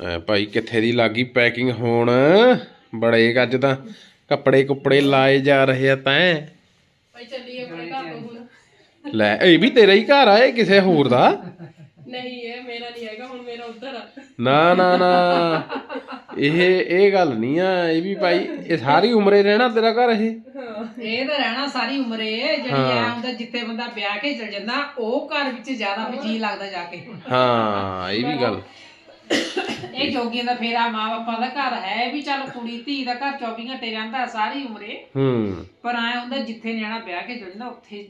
ਐ ਭਾਈ ਕਿੱਥੇ ਦੀ ਲੱਗੀ ਪੈਕਿੰਗ ਹੋਣ? ਬੜੇ ਅੱਜ ਤਾਂ ਕੱਪੜੇ ਕੁੱਪੜੇ ਲਾਏ ਜਾ ਰਹੇ ਆ ਤੈਂ। ਭਾਈ ਚੱਲੀਏ ਆਪਣੇ ਘਰ ਨੂੰ ਹੁਣ। ਲੈ ਇਹ ਵੀ ਤੇਰਾ ਹੀ ਘਰ ਆ ਇਹ ਕਿਸੇ ਹੋਰ ਦਾ? ਨਹੀਂ ਇਹ ਮੇਰਾ ਨਹੀਂ ਹੈਗਾ ਹੁਣ ਮੇਰਾ ਉੱਧਰ ਆ। ਨਾ ਨਾ ਨਾ। ਇਹ ਇਹ ਗੱਲ ਨਹੀਂ ਆ ਇਹ ਵੀ ਭਾਈ ਇਹ ਸਾਰੀ ਉਮਰੇ ਰਹਿਣਾ ਤੇਰਾ ਘਰ ਇਹ? ਇਹ ਤਾਂ ਰਹਿਣਾ ਸਾਰੀ ਉਮਰੇ ਜਿਹੜੀ ਆ ਹੁੰਦਾ ਜਿੱਥੇ ਬੰਦਾ ਵਿਆਹ ਕੇ ਚਲ ਜਾਂਦਾ ਉਹ ਘਰ ਵਿੱਚ ਜ਼ਿਆਦਾ ਵੀ ਜੀ ਲੱਗਦਾ ਜਾ ਕੇ। ਹਾਂ ਇਹ ਵੀ ਗੱਲ। ਇਹ ਜੋਗੀਆਂ ਦਾ ਫੇਰਾ ਮਾਂ ਬਾਪਾਂ ਦਾ ਘਰ ਹੈ ਵੀ ਚੱਲ ਕੁੜੀ ਧੀ ਦਾ ਘਰ 24 ਘੰਟੇ ਰਹਿੰਦਾ ਸਾਰੀ ਉਮਰੇ। ਹੂੰ। ਪਰ ਆਏ ਹੁੰਦਾ ਜਿੱਥੇ ਨਿਆਣਾ ਵਿਆਹ ਕੇ ਚਲ ਜਾਂਦਾ ਉੱਥੇ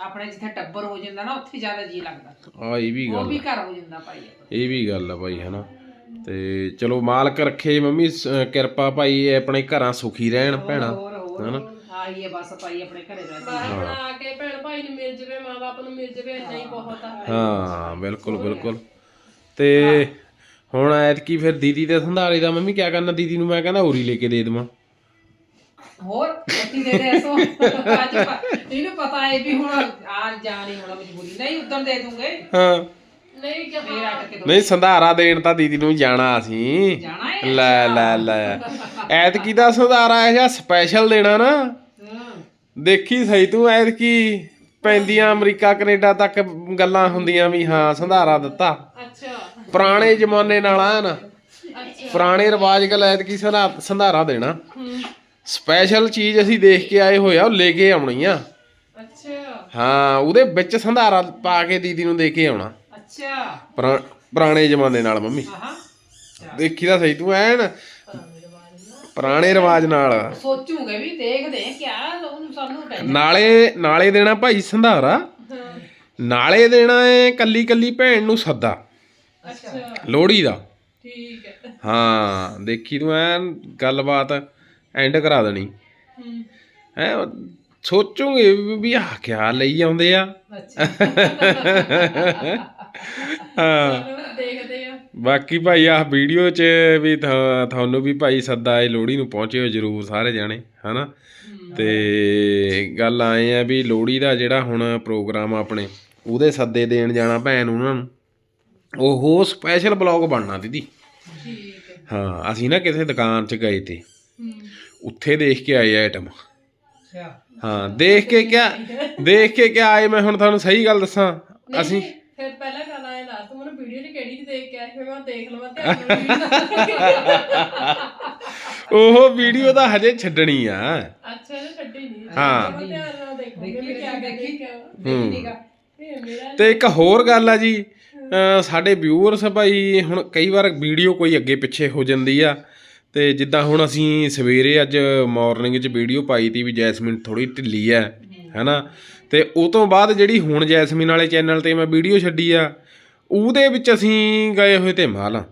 ਆਪਣੇ ਜਿੱਥੇ ਟੱਬਰ ਹੋ ਜਾਂਦਾ ਨਾ ਉੱਥੇ ਜ਼ਿਆਦਾ ਜੀ ਲੱਗਦਾ। ਆ ਇਹ ਵੀ ਉਹ ਗੱਲ ਵੀ ਘਰ ਹੋ ਜਾਂਦਾ ਭਾਈ ਇਹ ਵੀ ਗੱਲ ਆ ਭਾਈ ਹਨਾ। ਤੇ ਚਲੋ ਮਾਲਕ ਰੱਖੇ ਮੰਮੀ ਸ- ਕਿਰਪਾ ਭਾਈ ਇਹ ਆਪਣੇ ਘਰਾਂ ਸੁਖੀ ਰਹਿਣ ਭੈਣਾ ਹੋਰ ਹੋਰ। ਆਈਏ ਬਸ ਭਾਈ ਆਪਣੇ ਘਰੇ ਰਹਿ ਬਾਹਰ ਬਣਾ ਕੇ ਭੈਣ ਭਾਈ ਨੂੰ ਮਿਲ ਜਵੇ ਮਾਂ-ਬਾਪ ਨੂੰ ਮਿਲ ਜਵੇ ਇੰਨਾ ਹੀ ਬਹੁਤ ਆ। ਹਾਂ ਬਿਲਕੁਲ ਬਿਲਕੁਲ। ਤੇ ਹੁਣ ਐਤਕੀ ਫਿਰ ਦੀਦੀ ਦੇ ਸੰਧਾਰੇ ਦਾ ਮੰਮੀ ਕਿਆ ਕਰਨਾ? ਦੀਦੀ ਨੂੰ ਮੈਂ ਕਹਿੰਦਾ ਹੋਰੀ ਲੈ ਕੇ ਦੇ ਦੇਵਾਂ। ਹੋਰ ਅੱਤੀ ਦੇ ਦੇ ਸੋ। ਅੱਜ ਪ- ਇਹਨੂੰ ਪਤਾ ਹੈ ਵੀ ਹੁਣ ਆ ਜਾਣੀ ਹੁਣ ਮਜਬੂਰੀ। ਨਹੀਂ ਉਦੋਂ ਦੇ ਦੂੰਗੇ। ਹਾਂ। ਨਹੀਂ ਫੇਰ ਆ ਕੇ ਦੋ। ਨਹੀਂ ਸੰਧਾਰਾ ਦੇਣ ਤਾਂ ਦੀਦੀ ਨੂੰ ਜਾਣਾ ਅਸੀਂ ਜਾਣਾ ਹੈ? ਲੈ ਲੈ ਲੈ। ਐਤਕੀ ਦਾ ਸੰਧਾਰਾ ਇਹ ਜਿਹਾ ਸਪੈਸ਼ਲ ਦੇਣਾ ਨਾ। ਹੂੰ। ਦੇਖੀ ਸਹੀ ਤੂੰ ਐਤਕੀ ਪੈਂਦੀਆਂ ਅਮਰੀਕਾ ਕੈਨੇਡਾ ਤੱਕ ਗੱਲਾਂ ਹੁੰਦੀਆਂ ਵੀ ਹਾਂ ਸੰਧਾਰਾ ਦਿੱਤਾ। ਅੱਛਾ। ਪੁਰਾਣੇ ਜ਼ਮਾਨੇ ਨਾਲ ਆ ਨਾ ਪੁਰਾਣੇ ਰਿਵਾਜ ਗਲ ਐਤਕੀ ਸੰਧਾ- ਸੰਧਾਰਾ ਦੇਣਾ। ਸਪੈਸ਼ਲ ਚੀਜ਼ ਅਸੀਂ ਦੇਖ ਕੇ ਆਏ ਹੋਏ ਆ ਉਹ ਲੈ ਕੇ ਆਉਣੀ ਆ। ਅੱਛਾ। ਹਾਂ ਉਹਦੇ ਵਿੱਚ ਸੰਧਾਰਾ ਪਾ ਕੇ ਦੀਦੀ ਨੂੰ ਦੇ ਕੇ ਆਉਣਾ। ਅੱਛਾ। ਪੁਰਾ- ਪੁਰਾਣੇ ਜ਼ਮਾਨੇ ਨਾਲ ਮੰਮੀ। ਦੇਖੀ ਤਾਂ ਸਹੀ ਤੂੰ ਐਨ ਪੁਰਾਣੇ ਰਿਵਾਜ ਨਾਲ। ਸੋਚੂਗੇ ਵੀ ਦੇਖਦੇ ਆ ਕਿਆ ਉਹਨੂੰ ਸਾਨੂੰ ਨਾਲੇ ਨਾਲੇ ਦੇਣਾ ਭਾਈ ਸੰਧਾਰਾ। ਨਾਲੇ ਦੇਣਾ ਏ ਕੱਲੀ ਕੱਲੀ ਭੈਣ ਨੂੰ ਸੱਦਾ। ਅੱਛਾ। ਲੋਹੜੀ ਦਾ। ਠੀਕ ਹੈ। ਹਾਂ ਦੇਖੀ ਤੂੰ ਐਨ ਗੱਲਬਾਤ ਐਂਡ ਕਰਾ ਦੇਣੀ। ਹੂੰ। ਐ ਸੋਚੂਗੇ ਵੀ- ਆ ਕਿਆ ਲਈ ਆਉਂਦੇ ਆ। ਅੱਛਾ। ਹਾਂ। ਚਲੋ ਦੇਖਦੇ ਆ। ਬਾਕੀ ਭਾਈ ਆਹ ਵੀਡੀਓ 'ਚ ਵੀ ਥਾ- ਤੁਹਾਨੂੰ ਵੀ ਭਾਈ ਸੱਦਾ ਏ ਲੋਹੜੀ ਨੂੰ ਪਹੁੰਚਿਓ ਜਰੂਰ ਸਾਰੇ ਜਾਣੇ ਹਨਾ? ਤੇ ਗੱਲ ਆਏ ਆ ਵੀ ਲੋਹੜੀ ਦਾ ਜਿਹੜਾ ਹੁਣ ਪ੍ਰੋਗਰਾਮ ਆ ਆਪਣੇ ਉਹਦੇ ਸੱਦੇ ਦੇਣ ਜਾਣਾ ਭੈਣ ਉਹਨਾਂ ਨੂੰ। ਉਹ ਸਪੈਸ਼ਲ ਬਲੌਗ ਬਣਨਾ ਦੀਦੀ। ਠੀਕ ਹੈ। ਹਾਂ ਅਸੀਂ ਨਾ ਕਿਸੇ ਦੁਕਾਨ 'ਚ ਗਏ ਤੇ ਉੱਥੇ ਦੇਖ ਕੇ ਆਏ ਆਈਟਮ ਅੱਛਾ। ਹਾਂ ਦੇਖ ਕੇ ਕਿਆ ਦੇਖ ਕੇ ਕਿਆ ਆਏ ਮੈਂ ਹੁਣ ਤੁਹਾਨੂੰ ਸਹੀ ਗੱਲ ਦੱਸਾਂ। ਅਸੀਂ ਫਿਰ ਪਹਿਲਾਂ ਗੱਲ ਆਇਆ ਦੱਸ ਤੂੰ ਮੈਨੂੰ ਵੀਡੀਓ 'ਚ ਕਿਹੜੀ ਦੇਖ ਕੇ ਆਇਆ ਫਿਰ ਮੈਂ ਦੇਖ ਲਵਾਂ ਧਿਆਨ ਉਹ ਵੀਡੀਓ ਤਾਂ ਹਜੇ ਛੱਡਣੀ ਆ। ਅੱਛਾ ਇਹ ਛੱਡੀ ਨਹੀਂ। ਹਾਂ। ਧਿਆਨ ਨਾਲ ਦੇਖੀ ਦੇਖੀ ਦੇਖੀ ਤੇ ਇੱਕ ਹੋਰ ਗੱਲ ਆ ਜੀ ਸਾਡੇ ਵਿਊਅਰਸ ਭਾਈ, ਹੁਣ ਕਈ ਵਾਰ ਵੀਡੀਓ ਕੋਈ ਅੱਗੇ ਪਿੱਛੇ ਹੋ ਜਾਂਦੀ ਆ। ਤੇ ਜਿੱਦਾਂ ਹੁਣ ਅਸੀਂ ਸਵੇਰੇ ਅੱਜ ਮਾਰਨਿੰਗ 'ਚ ਵੀਡੀਓ ਪਾਈ ਤੀ ਵੀ ਜੈਸਮਿਨ ਥੋੜੀ ਢਿੱਲੀ ਹੈ ਹੈਨਾ? ਤੇ ਉਹ ਤੋਂ ਬਾਅਦ ਜਿਹੜੀ ਹੁਣ ਜੈਸਮਿਨ ਵਾਲੇ ਚੈਨਲ ਤੇ ਮੈਂ ਵੀਡੀਓ ਛੱਡੀ ਆ, ਉਹਦੇ ਵਿੱਚ ਅਸੀਂ ਗਏ ਹੋਏ ਤੇ ਮਾਲਾ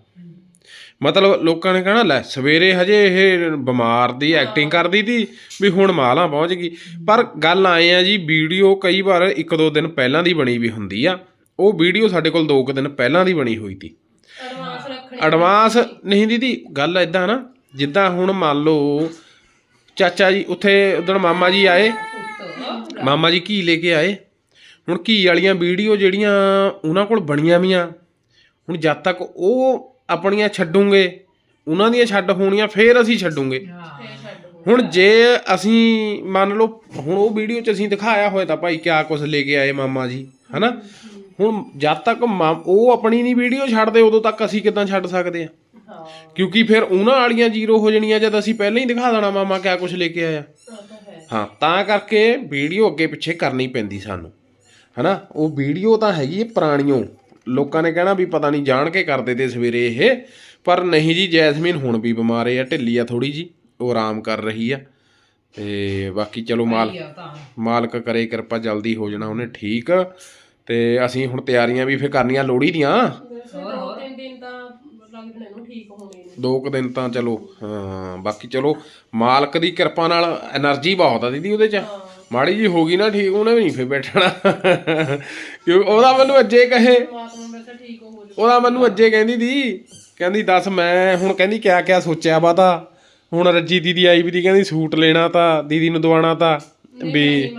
ਮਤਲਬ ਲੋਕਾਂ ਨੇ ਕਹਿਣਾ, ਲੈ ਸਵੇਰੇ ਹਜੇ ਇਹ ਬਿਮਾਰ ਦੀ ਐਕਟਿੰਗ ਕਰਦੀ ਤੀ ਵੀ ਹੁਣ ਮਾਲਾ ਪਹੁੰਚ ਗਈ। ਪਰ ਗੱਲ ਆਏ ਆ ਜੀ, ਵੀਡੀਓ ਕਈ ਵਾਰ ਇੱਕ ਦੋ ਦਿਨ ਪਹਿਲਾਂ ਦੀ ਬਣੀ ਵੀ ਹੁੰਦੀ ਆ। ਉਹ ਵੀਡੀਓ ਸਾਡੇ ਕੋਲ ਦੋ ਕੁ ਦਿਨ ਪਹਿਲਾਂ ਦੀ ਬਣੀ ਹੋਈ ਤੀ। ਐਡਵਾਂਸ ਰੱਖਣੀ ਐਡਵਾਂਸ ਨਹੀਂ ਦੀਦੀ ਗੱਲ ਇਦਾਂ ਨਾ ਜਿੱਦਾਂ ਹੁਣ ਮੰਨ ਲਓ ਚਾਚਾ ਜੀ ਉੱਥੇ ਉਦੋਂ ਮਾਮਾ ਜੀ ਆਏ ਮਾਮਾ ਜੀ ਘੀ ਲੈ ਕੇ ਆਏ ਹੁਣ ਘੀ ਵਾਲੀਆਂ ਵੀਡੀਓ ਜਿਹੜੀਆਂ ਉਹਨਾਂ ਕੋਲ ਬਣੀਆਂ ਵੀਆਂ ਹੁਣ ਜਦ ਤੱਕ ਉਹ ਆਪਣੀਆਂ ਛੱਡੂਗੇ ਉਹਨਾਂ ਦੀਆਂ ਛੱਡ ਹੋਣੀਆਂ ਫੇਰ ਅਸੀਂ ਛੱਡੂਗੇ। ਹੁਣ ਜੇ ਅਸੀਂ ਮੰਨ ਲਓ ਹੁਣ ਉਹ ਵੀਡੀਓ 'ਚ ਅਸੀਂ ਦਿਖਾਇਆ ਹੋਇਆ ਤਾਂ ਭਾਈ ਕਿਆ ਕੁਝ ਲੈ ਕੇ ਆਏ ਮਾਮਾ ਜੀ ਹਨਾ? ਹੁਣ ਜਦ ਤੱਕ ਮਾ- ਉਹ ਆਪਣੀ ਨਹੀਂ ਵੀਡੀਓ ਛੱਡਦੇ ਉਦੋਂ ਤੱਕ ਅਸੀਂ ਕਿਦਾਂ ਛੱਡ ਸਕਦੇ ਆ ਹਾਂ। ਕਿਉਂਕਿ ਫਿਰ ਉਹਨਾਂ ਵਾਲੀਆਂ ਜ਼ੀਰੋ ਹੋ ਜਾਣੀਆਂ ਜਦ ਅਸੀਂ ਪਹਿਲਾਂ ਹੀ ਦਿਖਾ ਦੇਣਾ ਮਾਮਾ ਕਿਆ ਕੁਝ ਲੈ ਕੇ ਆਇਆ। ਉਹ ਤਾਂ ਹੈ। ਹਾਂ ਤਾਂ ਕਰਕੇ ਵੀਡੀਓ ਅੱਗੇ ਪਿੱਛੇ ਕਰਨੀ ਪੈਂਦੀ ਸਾਨੂੰ। ਹਨਾ? ਉਹ ਵੀਡੀਓ ਤਾਂ ਹੈਗੀ ਹੈ ਪੁਰਾਣੀਓ। ਲੋਕਾਂ ਨੇ ਕਹਿਣਾ ਵੀ ਪਤਾ ਨਹੀਂ ਜਾਣ ਕੇ ਕਰਦੇ ਤੇ ਸਵੇਰੇ ਇਹ। ਪਰ ਨਹੀਂ ਜੀ ਜੈਸਮੀਨ ਹੁਣ ਵੀ ਬਿਮਾਰ ਹੈ ਢਿੱਲੀ ਆ ਥੋੜੀ ਜੀ। ਉਹ ਆਰਾਮ ਕਰ ਰਹੀ ਆ। ਤੇ ਬਾਕੀ ਚਲੋ ਮਾਲ ਤਾਂ। ਮਾਲਕ ਕਰੇ ਕਿਰਪਾ ਜਲਦੀ ਹੋ ਜਾਣਾ ਉਹਨੇ ਠੀਕ। ਤੇ ਅਸੀਂ ਹੁਣ ਤਿਆਰੀਆਂ ਵੀ ਫੇਰ ਕਰਨੀਆਂ ਲੋੜੀ ਦੀਆਂ। ਦੋ ਕੁ ਦਿਨ ਤਾਂ ਚਲੋ ਹਾਂ ਬਾਕੀ ਚਲੋ ਮਾਲਕ ਦੀ ਕਿਰਪਾ ਨਾਲ એનર્ਜੀ ਬਹੁਤ ਆ ਦੀਦੀ ਉਹਦੇ ਚ। ਮਾੜੀ ਜੀ ਹੋ ਗਈ ਨਾ ਠੀਕ ਉਹਨੇ ਵੀ ਨਹੀਂ ਫੇਰ ਬੈਠਣਾ। ਕਿਉਂਕਿ ਉਹਦਾ ਮੈਨੂੰ ਅੱਜੇ ਕਹੇ। ਉਹਦਾ ਮੈਨੂੰ ਅੱਜੇ ਕਹਿੰਦੀ ਦੀ ਕਹਿੰਦੀ ਦੱਸ ਮੈਂ ਹੁਣ ਕਹਿੰਦੀ ਕਿਆ ਕਿਆ ਸੋਚਿਆ ਵਾ ਤਾਂ। ਹੁਣ ਰੱਜੀ ਦੀਦੀ ਆਈ ਵੀ ਦੀ ਕਹਿੰਦੀ ਸੂਟ ਲੈਣਾ ਤਾਂ ਦੀਦੀ ਨੂੰ ਦਵਾਣਾ ਤਾਂ ਵੀ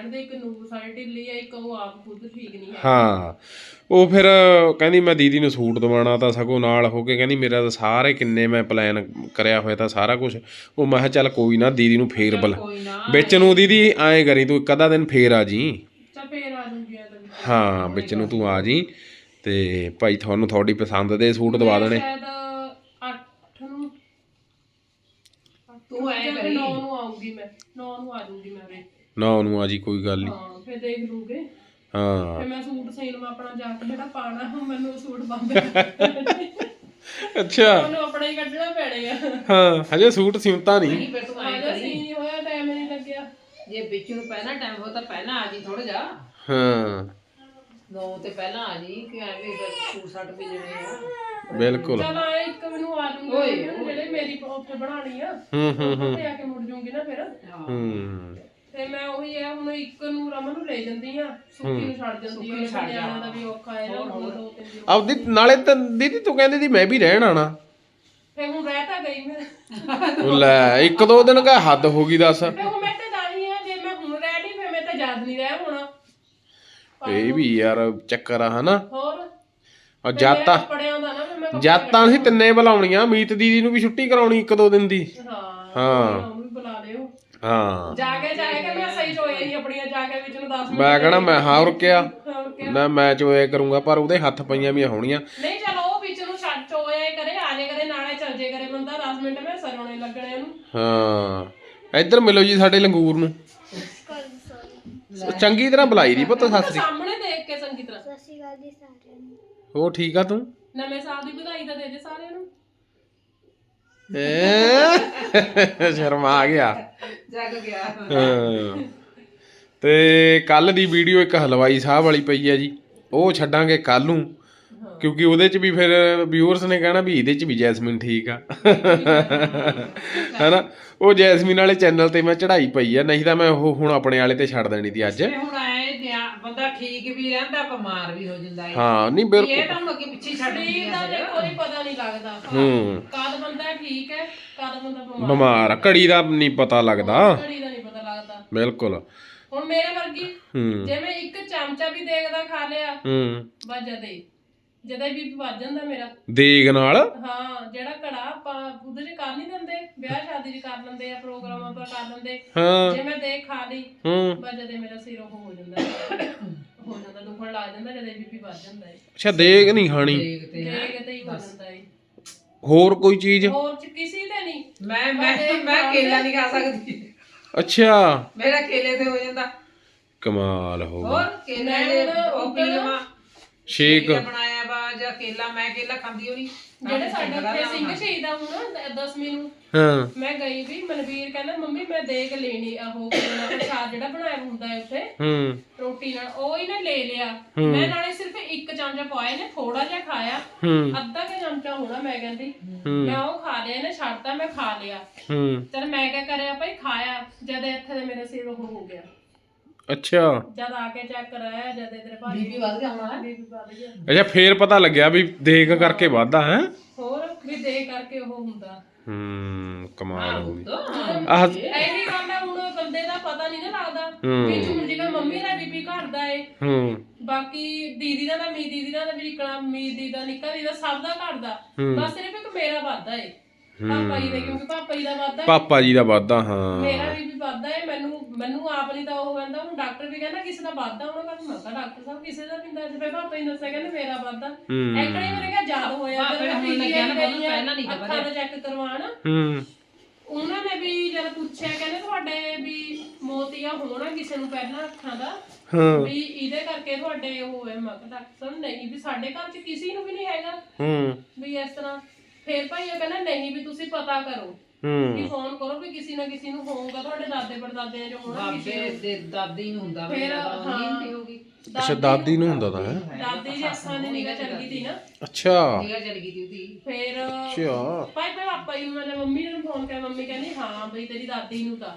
ਰਹਿਣ ਦੇ ਇੱਕ ਨੂਰ ਸਾਡੀ ਢਿੱਲੀ ਆ ਇੱਕ ਉਹ ਆਪ ਖੁਦ ਠੀਕ ਨਹੀਂ ਹੈ ਹਾਂ। ਉਹ ਫਿਰ ਕਹਿੰਦੀ ਮੈਂ ਦੀਦੀ ਨੂੰ ਸੂਟ ਦਵਾਉਣਾ ਤਾਂ ਸਗੋਂ ਨਾਲ ਹੋ ਕੇ ਕਹਿੰਦੀ ਮੇਰਾ ਤਾਂ ਸਾਰੇ ਕਿੰਨੇ ਮੈਂ ਪਲਾਨ ਕਰਿਆ ਹੋਇਆ ਤਾਂ ਸਾਰਾ ਕੁਝ ਉਹ ਮੈਂ ਕਿਹਾ ਚੱਲ ਕੋਈ ਨਾ ਦੀਦੀ ਨੂੰ ਫੇਰ ਬੁਲਾ। ਕੋਈ ਨਾ। ਵਿੱਚ ਨੂੰ ਦੀਦੀ ਐਂ ਕਰੀ ਤੂੰ ਇੱਕ ਅੱਧਾ ਦਿਨ ਫੇਰ ਆ ਜੀ। ਚੱਲ ਫੇਰ ਆ ਜੂਗੀ ਆ ਤਾਂ ਹਾਂ ਵਿੱਚ ਨੂੰ ਤੂੰ ਆ ਜੀ ਤੇ ਭਾਈ ਤੁਹਾਨੂੰ ਤੁਹਾਡੀ ਪਸੰਦ ਦੇ ਸੂਟ ਦਵਾ ਦੇਣੇ। ਸ਼ਾਇਦ 8 ਨੂੰ ਤੂੰ ਐ ਕਰੀ। 9 ਨੂੰ ਆਉਂਗੀ ਮੈਂ। 9 ਨੂੰ ਆ ਜੂਗੀ ਮੈਂ ਵੇ। ਨਾ ਉਹਨੂੰ ਆ ਜੀ ਕੋਈ ਗੱਲ ਨਹੀਂ ਹਾਂ ਫਿਰ ਦੇਖ ਲੂਗੇ। ਹਾਂ। ਫਿਰ ਮੈਂ ਸੂਟ ਸੀਨ ਆਪਣਾ ਜਾ ਕੇ ਜਿਹੜਾ ਪਾਣਾ ਮੈਨੂੰ ਉਹ ਸੂਟ ਬੰਦ ਅੱਛਾ। ਉਹਨੂੰ ਆਪਣਾ ਹੀ ਕੱਢਣਾ ਪੈਣੇ ਆ। ਹਾਂ ਹਜੇ ਸੂਟ ਸਿਮਤਾ ਨਹੀਂ ਨਹੀਂ ਫਿਰ ਤੂੰ ਐ ਆਜਾ ਕਰੀ। ਸੀਨ ਨਹੀਂ ਹੋਇਆ ਟਾਈਮ ਨਹੀਂ ਲੱਗਿਆ। ਜੇ ਵਿੱਚ ਨੂੰ ਪਹਿਲਾਂ ਟਾਈਮ ਹੋ ਤਾਂ ਪਹਿਲਾਂ ਆ ਜੀ ਥੋੜਾ ਜਾ ਹਾਂ। ਨੌ ਤੇ ਪਹਿਲਾਂ ਆ ਜੀ ਕਿ ਐਵੇਂ ਫਿਰ ਸੂਟ ਸੱਟ ਵੀ ਲੈਣੇ ਆ। ਬਿਲਕੁਲ। ਚਲ ਆਏ ਇੱਕ ਮੈਨੂੰ ਆ ਓਏ, ਜੂਗੀ ਜਿਹੜੇ ਮੇਰੀ ਉੱਥੇ ਬਣਾਣੀ ਆ ਹੂੰ ਹੂੰ ਹੂੰ ਉੱਥੇ ਆ ਕੇ ਮੁੜ ਜੂਗੀ ਨਾ ਫਿਰ। ਹਾਂ। ਹੂੰ। ਤੇ ਮੈਂ ਉਹੀ ਆ ਹੁਣ ਇੱਕ ਨੂੰ ਰਮਨ ਨੂੰ ਲੈ ਜਾਂਦੀ ਆ ਸੁੱਕੀ ਨੂੰ ਛੱਡ ਜਾਂਦੀ ਆ ਛੱਡ ਨਿਆਣਾ ਦਾ ਵੀ ਔਖਾ ਹੈ ਨਾ ਹੁਣ ਦੋ ਤਿੰਨ ਦਿਨ ਆਪਦੀ ਨਾਲੇ ਤਾਂ ਦੀਦੀ ਤੂੰ ਕਹਿੰਦੀ ਸੀ ਮੈਂ ਵੀ ਰਹਿਣ ਆਣਾ ਫੇ ਹੁਣ ਰਹਿ ਤਾਂ ਗਈ ਮੈਂ ਉਹ ਲੈ ਇੱਕ ਦੋ ਦਿਨ ਕਾ ਹੱਦ ਹੋ ਗਈ ਦੱਸ। ਫੇ ਹੁਣ ਮੈਂ ਤੇ ਜਾਣੀ ਆ ਜੇ ਮੈਂ ਹੁਣ ਰਹਿ ਨਹੀਂ ਫੇ ਮੈਂ ਤਾਂ ਯਾਦ ਨਹੀਂ ਰਹਿ ਹੋਣਾ। ਇਹ ਵੀ ਯਾਰ ਚੱਕਰ ਆ ਹਨਾ। ਹੋਰ? ਆ ਜਦ ਤਾਂ ਕੱਪੜਿਆਂ ਦਾ ਨਾ ਫਿਰ ਮੈਂ ਕੱਪੜੇ- ਜਦ ਤਾਂ ਅਸੀਂ ਤਿੰਨੇ ਬੁਲਾਉਣੀਆਂ ਮੀਤ ਦੀਦੀ ਨੂੰ ਵੀ ਛੁੱਟੀ ਕਰਾਉਣੀ ਇੱਕ ਦੋ ਦਿਨ ਦੀ। ਹਾਂ ਹਾਂ। ਬੁਲਾ ਲਿਓ। ਹਾਂ। ਜਾ ਕੇ ਜਾਏਗਾ ਮੈਂ ਸਹੀ ਚੋਏ ਨਹੀਂ ਆਪਣੀਆਂ ਜਾ ਕੇ ਵਿੱਚ ਨੂੰ 10 ਮਿੰਟ ਮੈਂ ਕਹਣਾ ਮੈਂ ਹਾਂ ਹੋਰ ਕਿਆ ਹੋਰ ਕਿਆ। ਨਾ ਮੈਂ ਚੋਏ ਕਰੂੰਗਾ ਪਰ ਉਹਦੇ ਹੱਥ ਪਈਆਂ ਵੀ ਹੋਣੀਆਂ। ਨਹੀਂ ਚਲੋ ਉਹ ਵਿੱਚ ਨੂੰ ਛੱਡ ਚੋਏ ਕਰੇ ਆ ਜੇ ਕਰੇ ਨਾਲੇ ਚੱਲ ਜੇ ਕਰੇ ਬੰਦਾ 10 ਮਿੰਟ ਮੈਂ ਸਰੋਣੇ ਲੱਗਣੇ ਉਹਨੂੰ। ਹਾਂ। ਇੱਧਰ ਮਿਲੋ ਜੀ ਸਾਡੇ ਲੰਗੂਰ ਨੂੰ। ਚੰਗੀ ਤਰ੍ਹਾਂ ਬੁਲਾਈ ਦੀ ਪੁੱਤ ਸਤਿ ਸ੍ਰੀ ਸਾਹਮਣੇ ਦੇਖ ਕੇ ਚੰਗੀ ਤਰ੍ਹਾਂ। ਸਤਿ ਸ਼੍ਰੀ ਅਕਾਲ ਜੀ ਸਾਰਿਆਂ ਨੂੰ। ਹੋ ਠੀਕ ਆ ਤੂੰ? ਨਵੇਂ ਸਾਲ ਦੀ ਵਧਾਈ ਤਾਂ ਦੇ ਦੇ ਸਾਰਿਆਂ ਨੂੰ। ਏ ਸ਼ਰਮ ਆ ਗਿਆ। ਜਗ ਗਿਆ। ਹਾਂ। ਤੇ ਕੱਲ ਦੀ ਵੀਡੀਓ ਇੱਕ ਹਲਵਾਈ ਸਾਹਿਬ ਵਾਲੀ ਪਈ ਆ ਜੀ। ਉਹ ਛੱਡਾਂਗੇ ਕੱਲ ਨੂੰ ਕਿਉਂਕਿ ਉਹਦੇ ਚ ਵੀ ਫਿਰ ਵਿਊਅਰਸ ਨੇ ਕਹਿਣਾ ਵੀ ਇਹਦੇ ਚ ਵੀ ਜੈਸਮਿਨ ਠੀਕ ਆ। ਹੈਨਾ? ਉਹ ਜੈਸਮਿਨ ਵਾਲੇ ਚੈਨਲ ਤੇ ਮੈਂ ਚੜਾਈ ਪਈ ਆ ਨਹੀਂ ਤਾਂ ਮੈਂ ਉਹ ਹੁਣ ਆਪਣੇ ਵਾਲੇ ਤੇ ਛੱਡ ਦੇਣੀ ਸੀ ਅੱਜ। ਤੇ ਹੁਣ ਆਏ ਧਿਆਨ- ਬੰਦਾ ਠੀਕ ਵੀ ਰਹਿੰਦਾ ਬਿਮਾਰ ਵੀ ਹੋ ਜਾਂਦਾ ਹੈ। ਹਾਂ ਨਹੀਂ ਵੀ ਬਿਲਕੁਲ। ਇਹ ਤਾਂ ਹੁਣ ਅੱਗੇ ਪਿੱਛੇ ਛੱਡ ਸਰੀਰ ਦਿੰਦੀਆਂ ਦਾ। ਦੇਖੋ ਨਹੀਂ ਪਤਾ ਨਹੀਂ ਲੱਗਦਾ। ਹੂੰ। ਕਦ ਬੰਦਾ ਠੀਕ ਹੈ ਕਦ ਬੰਦਾ ਬਿਮਾਰ। ਬਿਮਾਰ ਆ, ਘੜੀ ਦਾ ਨਹੀਂ ਪਤਾ ਲੱਗਦਾ। ਘੜੀ ਦਾ ਨਹੀਂ ਪਤਾ ਲੱਗਦਾ। ਬਿਲਕੁਲ। ਹੁਣ ਮੇਰੇ ਵਰਗੀ ਹੂੰ। ਜੇ ਮੈਂ ਇੱਕ ਚਮਚਾ ਵੀ ਦੇਖਦਾ ਖਾ ਲਿਆ ਹੂੰ। ਵੱਜ ਜਦੇ। ਜਦੇ ਵੀ ਵੱਜ ਜਾਂਦਾ ਮੇਰਾ। ਦੇਗ ਨਾਲ? ਹਾਂ ਜਿਹੜਾ ਘੜਾ ਆਪਾਂ ਉਹਦੇ ਚ ਕਰ ਨਹੀਂ ਦਿੰਦੇ ਵਿਆਹ ਸ਼ਾਦੀ ਚ ਕਰ ਲੈਂਦੇ ਆ ਪ੍ਰੋਗਰਾਮਾਂ ਪਰ ਕਰ ਲੈਂਦੇ। ਹਾਂ। ਜੇ ਮੈਂ ਦੇਖ ਖਾ ਲਈ ਹੂੰ। ਵੱਜ ਜਦੇ ਮੇਰਾ ਸਿਰ ਉਹ ਹੋ ਜਾਂਦਾ। ਹੈ। ਹੋ ਜਾਂਦਾ ਦੁਖਣ ਲੱਗ ਜਾਂਦਾ ਜਦੇ ਬੀਪੀ ਵੱਜ ਜਾਂਦਾ ਹੈ ਅੱਛਾ ਦੇਗ ਨਹੀਂ ਖਾਣੀ? ਦੇਖ ਤੇ ਹੈ। ਦੇਖ ਤੇ ਹੀ ਹੋ ਜਾਂਦਾ ਹੈ ਹੋਰ ਕੋਈ ਚੀਜ਼? ਹੋਰ ਚ ਕਿਸੇ ਤੇ ਨਹੀਂ। ਮੈਂ ਮੈਂ ਮੈਂ ਕੇਲਾ ਨਹੀਂ ਖਾ ਸਕਦੀ। ਅੱਛਾ। ਮੇਰਾ ਕੇਲੇ ਤੇ ਹੋ ਜਾਂਦਾ। ਕਮਾਲ ਹੋ ਗਈ ਹੋਰ ਕੇਲੇ ਦੇ ਉਹ ਪੀ ਲਵਾਂ ਸ਼ੇਕ। ਕੇਲਾ ਬਣਾਇਆ ਵਾ ਜਾਂ ਕੇਲਾ ਮੈਂ ਕੇਲਾ ਖਾਂਦੀ ਹੋ ਨਹੀਂ ਜਿਹੜੇ ਸਾਡੇ ਉੱਥੇ ਸਿੰਘ ਸ਼ਹੀਦ ਆ ਹੁਣ 10ਵੀਂ ਨੂੰ। ਹਾਂ। ਮੈਂ ਗਈ ਵੀ ਮਨਵੀਰ ਕਹਿੰਦਾ ਮੰਮੀ ਮੈਂ ਦੇਖ ਲੈਣੀ ਆ ਉਹ ਕਿਹੜਾ ਪ੍ਰਸ਼ਾਦ ਜਿਹੜਾ ਬਣਾਇਆ ਹੁੰਦਾ ਹੈ ਉੱਥੇ। ਹੂੰ। ਰੋਟੀ ਨਾਲ ਉਹ ਹੀ ਨਾ ਲੈ ਲਿਆ। ਮੈਂ ਨਾਲੇ ਸਿਰਫ ਇੱਕ ਚਮਚਾ ਪਾਇਆ ਨੇ ਥੋੜਾ ਜਿਹਾ ਖਾਇਆ। ਹੂੰ। ਅੱਧਾ ਕਿ ਚਮਚਾ ਹੋਣਾ ਮੈਂ ਕਹਿੰਦੀ। ਹੂੰ। ਮੈਂ ਉਹ ਖਾ ਲਿਆ ਇਹਨੇ ਛੱਡਤਾ ਮੈਂ ਖਾ ਲਿਆ। ਹੂੰ। ਚਲ ਮੈਂ ਕਿਆ ਕਰਿਆ ਭਾਈ ਖਾਇਆ। ਜਦ ਇੱਥੇ ਦੇ ਮੇਰੇ ਸਿਰ ਉਹ ਹੋ ਗਿਆ। ਅੱਛਾ। ਜਦ ਆ ਕੇ ਚੈੱਕ ਕਰਾਇਆ ਜਦ ਤੇਰੇ ਭਾਈ ਬੀਬੀ ਵੱਧ ਗਿਆ ਹੋਣਾ। ਹੈ ਬੀਬੀ ਵੱਧ ਗਿਆ। ਅੱਛਾ ਫੇਰ ਪਤਾ ਲੱਗਿਆ ਵੀ ਦੇਗ ਕਰਕੇ ਵਾਧਾ ਹੈ? ਹੋਰ ਵੀ ਦੇ ਕਰਕੇ ਉਹ ਹੁੰਦਾ। ਹੂੰ ਕਮਾਲ ਹੋ ਗਈ। ਆਹ ਇਹੀ ਗੱਲ ਹੈ ਹੁਣ ਬੰਦੇ ਦਾ ਪਤਾ ਨਹੀਂ ਨਾ ਲੱਗਦਾ। ਵੀ ਹੁਣ ਜਿਵੇਂ ਮੰਮੀ ਦਾ ਬੀਬੀ ਘਟਦਾ ਏ। ਹੂੰ। ਬਾਕੀ ਦੀਦੀ ਦਾ ਤਾਂ ਮੀ ਦੀਦੀ ਦਾ ਤਾਂ ਵੀ ਇਕਣਾ ਮੀ ਦੀਦੀ ਦਾ ਨਿੱਕਾ ਦੀਦੀ ਦਾ ਸਭ ਦਾ। ਘਟਦਾ ਹੂੰ। ਬਸ ਸਿਰਫ ਇੱਕ ਮੇਰਾ ਵਾਧਾ ਏ। ਪਾਪਾ ਜੀ ਦੇ ਕਿਉਂਕਿ ਪਾਪਾ ਜੀ ਦਾ ਵਾਧਾ। ਏ, ਪਾਪਾ ਜੀ ਦਾ ਵਾਧਾ ਹਾਂ। ਮੇਰਾ ਵੀ ਵੀ ਵਾਧਾ ਏ ਮੈਨੂੰ ਮੈਨੂੰ ਆਪ ਨਹੀਂ ਤਾਂ ਉਹ ਕਹਿੰਦਾ ਹੁਣ ਡਾਕਟਰ ਵੀ ਕਹਿੰਦਾ ਕਿਸੇ ਦਾ ਵਾਧਾ ਉਹਨਾਂ ਦਾ ਮੈਂ ਕਿਹਾ ਡਾਕਟਰ ਸਾਹਿਬ ਕਿਸੇ ਦਾ ਪਿੰਦਾ ਜਿਵੇਂ ਪਾਪਾ ਜੀ ਨੇ ਦੱਸਿਆ ਕਹਿੰਦੇ ਮੇਰਾ ਵਾਧਾ। ਹੂੰ। ਐਕਣੇ ਮੇਰੇ ਕਿਹਾ ਯਾਦ ਹੋਇਆ ਪਾਪਾ ਜਦੋਂ ਨੂੰ PGI ਲੱਗਿਆ ਨਾ ਗਈ ਆ, ਪਹਿਲਾਂ ਨਹੀਂ ਤਾਂ ਅੱਖਾਂ ਦਾ ਚੈੱਕ ਕਰਵਾਉਣ। ਹੂੰ। ਉਹਨਾਂ ਨੇ ਵੀ ਜਦ ਪੁੱਛਿਆ ਕਹਿੰਦੇ ਤੁਹਾਡੇ ਵੀ ਮੋਤੀਆ ਹੋਣਾ ਕਿਸੇ ਨੂੰ ਪਹਿਲਾਂ ਅੱਖਾਂ ਦਾ? ਹਾਂ। ਵੀ ਇਹਦੇ ਕਰਕੇ ਤੁਹਾਡੇ ਉਹ ਹੈ ਮੈਂ ਕਿਹਾ ਡਾਕਟਰ ਸਾਹਿਬ ਨਹੀਂ ਵੀ ਸਾਡੇ ਘਰ 'ਚ ਕਿਸੇ ਨੂੰ ਵੀ ਨਹੀਂ ਹੈਗਾ। ਹੂੰ। ਵੀ ਇਸ ਤਰ੍ਹਾਂ ਫੇਰ ਭਾਈ ਇਹ ਕਹਿੰਦਾ ਨਹੀਂ ਵੀ ਤੁਸੀਂ ਪਤਾ ਕਰੋ ਹੂੰ। ਵੀ ਫੋਨ ਕਰੋ ਵੀ ਕਿਸੇ ਨਾ ਕਿਸੇ ਨੂੰ ਹੋਊਗਾ ਤੁਹਾਡੇ ਦਾਦੇ ਪੜਦਾਦੇ ਜੋ ਹੋਣਾ ਕਿਸੇ ਦੇ ਦਾਦੀ ਨੂੰ ਹੁੰਦਾ ਫਿਰ, ਮੇਰਾ ਤਾਂ ਹਾਂ। ਨਹੀਂ ਹੋਗੀ ਅੱਛਾ ਦਾਦੀ ਨੂੰ ਹੁੰਦਾ ਤਾਂ ਹੈ। ਦਾਦੀ ਦੀ ਅੱਖਾਂ ਦੀ ਨਿਗਾਹ ਚੱਲ ਗਈ ਸੀ ਨਾ। ਅੱਛਾ। ਨਿਗਾ ਚਲ ਗਈ ਉਹਦੀ। ਫੇਰ ਅੱਛਾ। ਭਾਈ ਭਾਈ ਆਪਾਂ ਹੀ ਮੈਂ ਮੰਮੀ ਨੂੰ ਫੋਨ ਕਰ ਮੰਮੀ ਕਹਿੰਦੀ ਹਾਂ ਬਈ ਤੇਰੀ ਦਾਦੀ ਨੂੰ ਤਾਂ।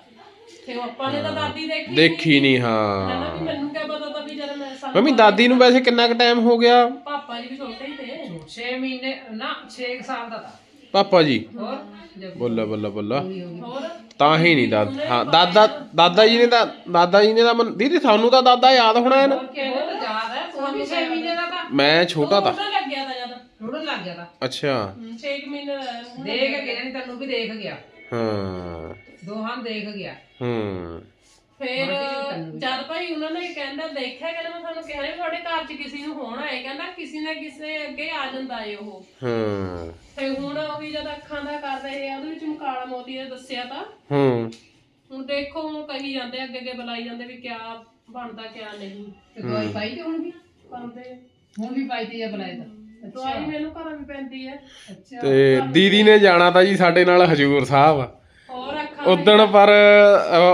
ਤੇ ਉਹ ਆਪਾਂ ਨੇ ਤਾਂ ਦਾਦੀ ਦੇਖੀ ਦੇਖੀ ਨਹੀਂ ਕਹਿੰਦਾ ਹਾਂ ਵੀ ਮੈਨੂੰ ਕਿਆ ਪਤਾ ਤਾਂ ਵੀ ਜਦ ਮੈਂ ਸਾਨੂੰ ਮੰਮੀ ਦਾਦੀ ਨੂੰ ਵੈਸੇ ਕਿੰਨਾ ਕੁ ਟਾਈਮ ਹੋ ਗਿਆ? ਪਾਪਾ ਜੀ ਵੀ ਛੋਟੇ ਹੀ ਤੇ। 6 ਮਹੀਨੇ ਨਾ 6 ਸਾਲ ਦਾ ਤਾਂ। ਪਾਪਾ ਜੀ? ਹੋਰ? ਜਦ ਬੱਲਾ ਬੱਲਾ ਬੱਲਾ। ਪੂਰੀ ਹੋ ਗਈ ਹੋਰ? ਤਾਂ ਹੀ ਨਹੀਂ ਦਾਦਾ ਹਾਂ ਦਾਦਾ ਦਾਦਾ ਜੀ ਨੇ ਤਾਂ ਦਾਦਾ ਜੀ ਨੇ ਤਾਂ ਮੈਨੂੰ- ਦੀਦੀ ਤੁਹਾਨੂੰ ਤਾਂ ਦਾਦਾ ਯਾਦ ਹੋਣਾ ਹੈ ਨਾ। ਹੋਰ ਕਿਹੜਾ ਤਾਂ ਯਾਦ ਹੈ? ਤੁਹਾਨੂੰ 6 ਮਹੀਨੇ ਦਾ ਤਾਂ। ਮੈਂ ਛੋਟਾ ਤਾਂ। ਉਹਦਾ ਲੱਗਿਆ ਤਾਂ ਜਦ। ਥੋੜਾ ਲੱਗ ਗਿਆ ਤਾਂ। ਅੱਛਾ। 6 ਮਹੀਨੇ ਦਾ ਹੁਣ ਦੇਖ ਗਿਆ ਨਹੀਂ ਤੈਨੂੰ ਵੀ ਦੇਖ ਗਿਆ। ਹਾਂ। ਦੋਹਾਂ ਨੂੰ ਦੇਖ ਗਿਆ। ਹੂੰ। ਫਿਰ ਜਦ ਭਾਈ ਉਹਨਾਂ ਨੇ ਕਹਿੰਦਾ ਦੇਖਿਆ ਕਹਿੰਦਾ ਮੈਂ ਤੁਹਾਨੂੰ ਕਿਹਾ ਨਹੀਂ ਤੁਹਾਡੇ ਘਰ 'ਚ ਕਿਸੇ ਨੂੰ ਹੋਣਾ ਹੈ ਕਹਿੰਦਾ ਕਿਸੇ ਨਾ ਕਿਸੇ ਅੱਗੇ ਆ ਜਾਂਦਾ ਏ ਉਹ। ਹੂੰ। ਤੇ ਹੁਣ ਉਹੀ ਜਦ ਅੱਖਾਂ ਦਾ ਕਰ ਰਹੇ ਆ ਉਹਦੇ ਵਿੱਚ ਮਕਾਲਾ ਮੋਦੀ ਨੇ ਦੱਸਿਆ ਤਾਂ। ਹੂੰ। ਹੁਣ ਦੇਖੋ ਹੁਣ ਕਹੀ ਜਾਂਦੇ ਅੱਗੇ ਅੱਗੇ ਬੁਲਾਈ ਜਾਂਦੇ ਵੀ ਕਿਆ ਬਣਦਾ ਕਿਆ ਨਹੀਂ। ਤੇ ਦਵਾਈ ਪਾਈ ਤੇ ਹੁਣ ਵੀ? ਪਾਉਂਦੇ ਹੁਣ ਵੀ ਪਾਈ ਤੇ ਜਾਂ ਬੁਲਾਏ ਤਾਂ। ਦਵਾਈ ਮੈਨੂੰ ਘਰਾਂ ਵੀ ਪੈਂਦੀ ਹੈ ਅੱਛਾ। ਤੇ ਦੀਦੀ ਨੇ ਜਾਣਾ ਤਾਂ ਜੀ ਸਾਡੇ ਨਾਲ ਹਜੂਰ ਸਾਹਿਬ। ਉਦਣ ਪਰ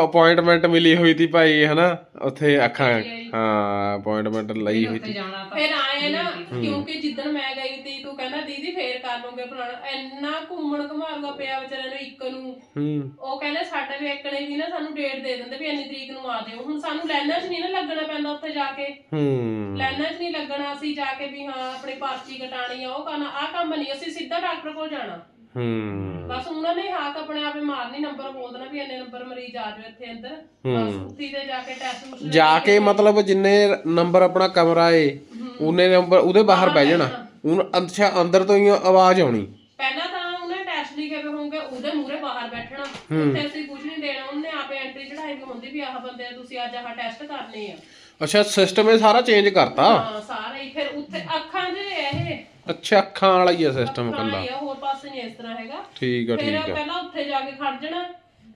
ਅਪਾਇੰਟਮੈਂਟ ਮਿਲੀ ਹੋਈ ਸੀ ਭਾਈ ਹਨਾ? ਉੱਥੇ ਅੱਖਾਂ ਹਾਂ ਅਪਾਇੰਟਮੈਂਟ ਲਈ ਹੋਈ ਸੀ। ਜਾਣਾ ਤਾਂ ਫਿਰ ਆਏ ਨਾ ਕਿਉਂਕਿ ਜਿੱਦਣ ਮੈਂ ਗਈ ਤੀ ਤੂੰ ਕਹਿੰਦਾ ਦੀਦੀ ਫੇਰ ਕਰ ਲੂੰਗੇ ਫਲਾਣਾ। ਇੰਨਾ ਘੁੰਮਣ ਘਮਾਲੂਗਾ ਪਿਆ ਵਿਚਾਰੇ ਨੂੰ ਇੱਕ ਨੂੰ। ਹੂੰ। ਉਹ ਕਹਿੰਦੇ ਸਾਡੇ ਵੀ ਇੱਕਣੇ ਵੀ ਨਾ ਸਾਨੂੰ ਡੇਟ ਦੇ ਦਿੰਦੇ ਵੀ ਇੰਨੀ ਤਰੀਕ ਨੂੰ ਆ ਜਿਓ। ਹੁਣ ਸਾਨੂੰ ਲਾਈਨਾਂ 'ਚ ਨਹੀਂ ਨਾ ਲੱਗਣਾ ਪੈਂਦਾ ਉੱਥੇ ਜਾ ਕੇ। ਹੂੰ। ਲਾਈਨਾਂ 'ਚ ਨਹੀਂ ਲੱਗਣਾ ਅਸੀਂ ਜਾ ਕੇ ਵੀ ਹਾਂ ਆਪਣੀ ਪਰਚੀ ਕਟਾਣੀ ਆ ਉਹ ਕਰਨਾ। ਆਹ ਕੰਮ ਨਹੀਂ ਅਸੀਂ ਸਿੱਧਾ ਡਾਕਟਰ ਕੋਲ ਜਾਣਾ। ਹੂੰ। ਬਸ ਉਹਨਾਂ ਨੇ ਹਾਕ ਆਪਣੇ ਆਪੇ ਮਾਰਨੀ ਨੰਬਰ ਬੋਲ ਦੇਣਾ ਵੀ ਇੰਨੇ ਨੰਬਰ ਮਰੀਜ਼ ਆ ਜਾਓ ਇੱਥੇ ਅੰਦਰ। ਬਸ ਉੱਥੇ ਤੇ ਜਾ ਕੇ ਟੈਸਟ ਜਾ ਕੇ ਮਤਲਬ ਜਿੰਨੇ ਨੰਬਰ ਆਪਣਾ ਕਮਰਾ ਏ ਉਹਨੇ ਨੰਬਰ ਉਹਦੇ ਬਾਹਰ ਬਹਿ ਜਾਣਾ। ਉਹ ਅੱਛਾ ਅੰਦਰ ਤੋਂ ਹੀ ਆਵਾਜ਼ ਆਉਣੀ। ਪਹਿਲਾਂ ਤਾਂ ਉਹਨੇ ਟੈਸਟ ਲਿਖੇ ਹੋਏ ਹੋਣਗੇ ਉਹਦੇ ਮੂਹਰੇ ਬਾਹਰ ਬੈਠਣਾ। ਉੱਥੇ ਅਸੀਂ ਕੁਝ ਨਹੀਂ ਦੇਣਾ। ਉਹਨੇ ਆਪੇ ਐਂਟਰੀ ਚੜਾਈ ਵੀ ਹੁੰਦੀ ਵੀ ਆਹ ਬੰਦੇ ਆ, ਤੁਸੀਂ ਅੱਜ ਆਹ ਟੈਸਟ ਕਰਨੇ ਆ। ਅੱਛਾ ਸਿਸਟਮ ਇਹ ਸਾਰਾ ਚੇਂਜ ਕਰਤਾ। ਹਾਂ ਸਾਰੇ ਹੀ। ਫਿਰ ਉੱਥੇ ਅੱਖਾਂ ਦੇ ਇਹ ਅੱਛਾ ਅੱਖਾਂ ਵਾਲਾ ਹੀ ਆ ਸਿਸਟਮ ਕੱਲਾ ਹੀ ਆ ਹੋਰ ਪਾਸੇ ਨਹੀਂ ਇਸ ਤਰ੍ਹਾਂ ਹੈਗਾ। ਠੀਕ ਆ ਫਿਰ ਠੀਕ ਆ। ਪਹਿਲਾਂ ਉੱਥੇ ਜਾ ਕੇ ਖੜ ਜਾਣਾ।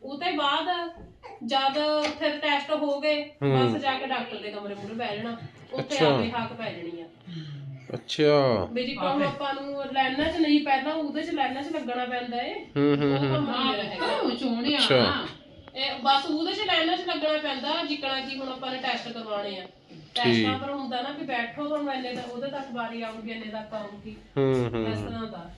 ਉਤੇ ਬਾਅਦ ਜਦ ਉੱਥੇ ਟੈਸਟ ਹੋ ਗਏ ਬਸ ਜਾ ਕੇ ਡਾਕਟਰ ਦੇ ਕਮਰੇ ਮੂਹਰੇ ਬਹਿ ਜਾਣਾ। ਉੱਥੇ ਆਪੇ ਹਾਕ ਪੈ ਜਾਣੀ ਆ। ਅੱਛਾ। ਜੀ ਕੰਮ ਆਪਾਂ ਨੂੰ ਲਾਈਨਾਂ 'ਚ ਨਹੀਂ ਪਹਿਲਾਂ ਉਹਦੇ 'ਚ ਲਾਈਨਾਂ 'ਚ ਲੱਗਣਾ ਪੈਂਦਾ ਏ। ਹੂੰ ਹੂੰ ਉਹ ਕੰਮ ਨਹੀਂ ਮੇਰਾ ਹੈਗਾ ਉਹ ਚੋਣਿਆ ਅੱਛਾ। ਇਹ ਬਸ ਉਹਦੇ 'ਚ ਲਾਈਨਾਂ 'ਚ ਲੱਗਣਾ ਪੈਂਦਾ ਜਿੱਕਣਾ ਕੀ ਹੁਣ ਆਪਾਂ ਨੇ ਟੈਸਟ ਕਰਵਾਉਣੇ ਆ। ਟੈਸਟਾਂ ਪਰ ਹੁੰਦਾ ਨਾ ਵੀ ਬੈਠੋ ਤੁਹਾਨੂੰ ਇੰਨੇ ਤੱਕ ਉਹਦੇ ਤੱਕ ਵਾਰੀ ਆਊਗੀ ਇੰਨੇ ਤੱਕ ਆਊਗੀ। ਹੂੰ ਹੂੰ। ਇਸ ਤਰ੍ਹਾਂ ਦਾ।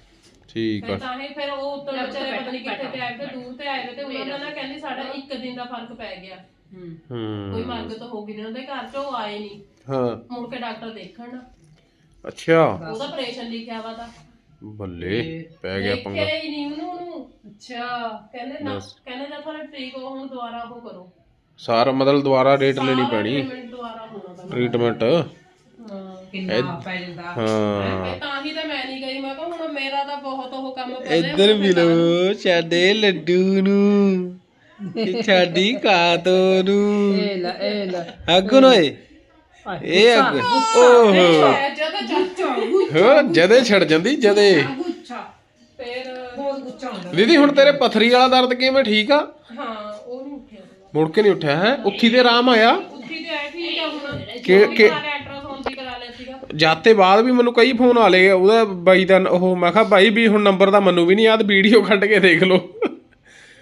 ਠੀਕ ਆ। ਫਿਰ ਤਾਂ ਹੀ ਫਿਰ ਉਹ ਉੱਤਰ ਵਿਚਾਰੇ ਪਤਾ ਨਹੀਂ ਕਿੱਥੇ ਤੇ ਆਏ ਤੇ ਦੂਰ ਤੇ ਆਏ ਵੇ ਤੇ ਉਹਨਾਂ ਨੇ ਨਾ ਕਹਿੰਦੀ ਸਾਡਾ ਇੱਕ ਦਿਨ ਦਾ ਫ਼ਰਕ ਪੈ ਗਿਆ। ਹੂੰ। ਹੂੰ। ਕੋਈ ਮਰਗ ਤਾਂ ਹੋ ਗਈ ਨਹੀਂ ਉਹਦੇ ਘਰ 'ਚ ਉਹ ਆਏ ਨਹੀਂ ਹਾਂ। ਮੁੜ ਕੇ ਡਾਕਟਰ ਦੇਖਣ। ਅੱਛਾ। ਉਹਦਾ ਆਪਰੇਸ਼ਨ ਲਿਖਿਆ ਵਾ ਤਾਂ। ਬੱਲੇ ਪੈ ਗਿਆ ਪੰਗਾ। ਦੇਖਿਆ ਹੀ ਨਹੀਂ ਉਹਨੂੰ। ਉਹਨੂੰ ਅੱਛਾ। ਕਹਿੰਦੇ ਨਾ ਕਹਿੰਦੇ ਜਦ ਤੁਹਾਡਾ ਠੀਕ ਹੋ ਹੁਣ ਦੁਬਾਰਾ ਉਹ ਕਰੋ। ਸਾਰਾ ਮਤਲਬ ਦੁਬਾਰਾ ਡੇਟ ਲੈਣੀ ਪੈਣੀ। ਟ੍ਰੀਟਮੈਂਟ ਦੁਬਾਰਾ ਹੋਣਾ ਤਾਂ ਟ੍ਰੀਟਮੈਂਟ ਹਾਂ ਕਿੰਨਾ ਪੈ ਜਾਂਦਾ। ਹਾਂ। ਇਹ ਤਾਂ ਹੀ ਤਾਂ ਮੈਂ ਨਹੀਂ ਗਈ। ਮੈਂ ਕਿਹਾ ਹੁਣ ਮੇਰਾ ਤਾਂ ਬਹੁਤ ਉਹ ਕੰਮ ਪਹਿਲੇ ਇੱਧਰ ਮਿਲੋ ਸਾਡੇ ਲੱਡੂ ਨੂੰ ਇਹ ਸਾਡੀ ਕਾਤੋ ਨੂੰ। ਇਹ ਲੈ ਇਹ ਲੈ। ਅੱਗੋਂ ਓਏ ਇਹ ਅੱਗ। ਓਹੋ। ਜਦੋਂ ਚਾਚਾ ਹੋਰ ਜਦੇ ਛੜ ਜਾਂਦੀ ਜਦੇ। ਗੁੱਛਾ ਫਿਰ ਬਹੁਤ ਗੁੱਛਾ ਹੁੰਦਾ। ਦੀਦੀ ਹੁਣ ਤੇਰੇ ਪਥਰੀ ਵਾਲਾ ਦਰਦ ਕਿਵੇਂ ਠੀਕ ਆ? ਹਾਂ। ਮੁੜ ਕੇ ਨਹੀਂ ਉੱਠਿਆ ਹੈ? ਉੱਥੀ ਤੇ ਆਰਾਮ ਆਇਆ। ਉੱਠੀ ਤੇ ਆਇਆ ਠੀਕ ਆ ਹੁਣ। ਕਿ- ਕਿ- ਅਲਟਰਾਸਾਊਂਡ ਵੀ ਕਰਾ ਲਿਆ ਸੀਗਾ। ਜਾਤੇ ਬਾਅਦ ਵੀ ਮੈਨੂੰ ਕਈ ਫੋਨ ਆ ਲਏ ਉਹਦਾ ਬਾਈ ਦਾ ਉਹ ਮੈਂ ਕਿਹਾ ਬਾਈ ਵੀ ਹੁਣ ਨੰਬਰ ਦਾ ਮੈਨੂੰ ਵੀ ਨਹੀਂ ਯਾਦ ਵੀਡੀਓ ਕੱਢ ਕੇ ਦੇਖ ਲਓ।